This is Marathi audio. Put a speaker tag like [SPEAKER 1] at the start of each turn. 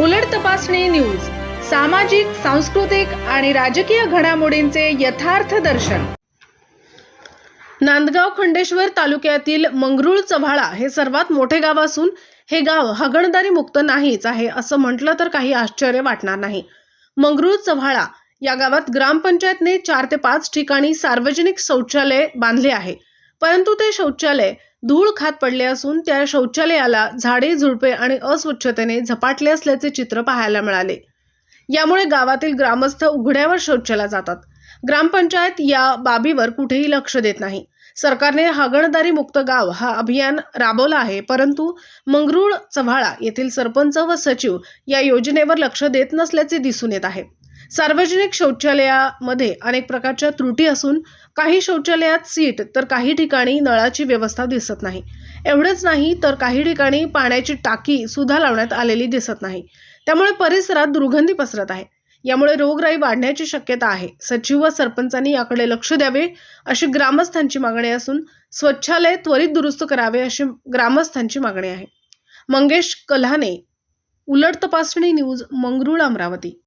[SPEAKER 1] उलट तपासणी न्यूज सामाजिक सांस्कृतिक आणि राजकीय घडामोडींचे यथार्थ दर्शन. नांदगाव खंडेश्वर तालुक्यातील मंगरुळ चव्हाळा हे सर्वात मोठे गाव असून हे गाव हगणदारी मुक्त नाहीच आहे असं म्हटलं तर काही आश्चर्य वाटणार नाही. मंगरुळ चव्हाळा या गावात ग्रामपंचायतने चार ते पाच ठिकाणी सार्वजनिक शौचालय बांधले आहे. परंतु ते शौचालय धूळ खात पडले असून त्या शौचालयाला झाडे झुडपे आणि अस्वच्छतेने झपाटले असल्याचे चित्र पाहायला मिळाले. यामुळे गावातील ग्रामस्थ उघड्यावर शौचाला जातात. ग्रामपंचायत या बाबीवर कुठेही लक्ष देत नाही. सरकारने हागणदारी मुक्त गाव हा अभियान राबवला आहे परंतु मंगरुळ चव्हाळा येथील सरपंच व सचिव या योजनेवर लक्ष देत नसल्याचे दिसून येत आहे. सार्वजनिक शौचालयामध्ये अनेक प्रकारच्या त्रुटी असून काही शौचालयात सीट तर काही ठिकाणी नळाची व्यवस्था दिसत नाही. एवढंच नाही तर काही ठिकाणी पाण्याची टाकी सुद्धा लावण्यात आलेली दिसत नाही. त्यामुळे परिसरात दुर्गंधी पसरत आहे. यामुळे रोगराई वाढण्याची शक्यता आहे. सचिव व सरपंचांनी याकडे लक्ष द्यावे अशी ग्रामस्थांची मागणी असून स्वच्छालय त्वरित दुरुस्त करावे अशी ग्रामस्थांची मागणी आहे. मंगेश कल्हाने उलट तपासणी न्यूज मंगरुळ अमरावती.